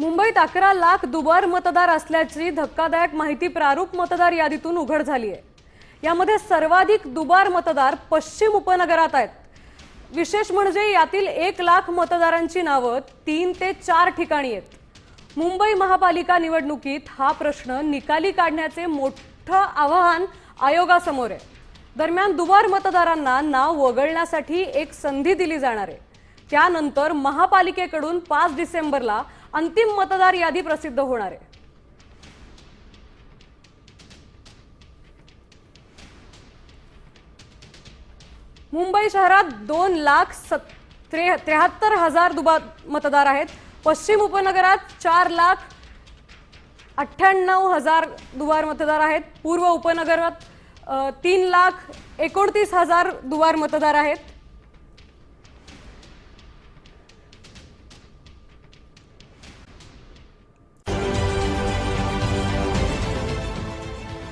मुंबईत अकरा लाख दुबार मतदार असल्याची धक्कादायक माहिती प्रारूप मतदार यादीतून उघड झाली आहे यामध्ये सर्वाधिक दुबार मतदार पश्चिम उपनगरात आहेत. विशेष म्हणजे यातील एक लाख मतदारांची नावं तीन ते चार ठिकाणी आहेत. मुंबई महापालिका निवडणुकीत हा प्रश्न निकाली काढण्याचे मोठं आव्हान आयोगासमोर आहे. दरम्यान दुबार मतदारांना नाव वगळण्यासाठी एक संधी दिली जाणार आहे. त्यानंतर महापालिकेकडून पाच डिसेंबरला अंतिम मतदार यादी प्रसिद्ध होणार आहे. मुंबई शहरात दोन लाख सत त्रे त्र्याहत्तर हजार दुबा मतदार आहेत. पश्चिम उपनगरात चार लाख अठ्ठ्याण्णव हजार दुबार मतदार आहेत. पूर्व उपनगरात तीन लाख एकोणतीस हजार दुबार मतदार आहेत.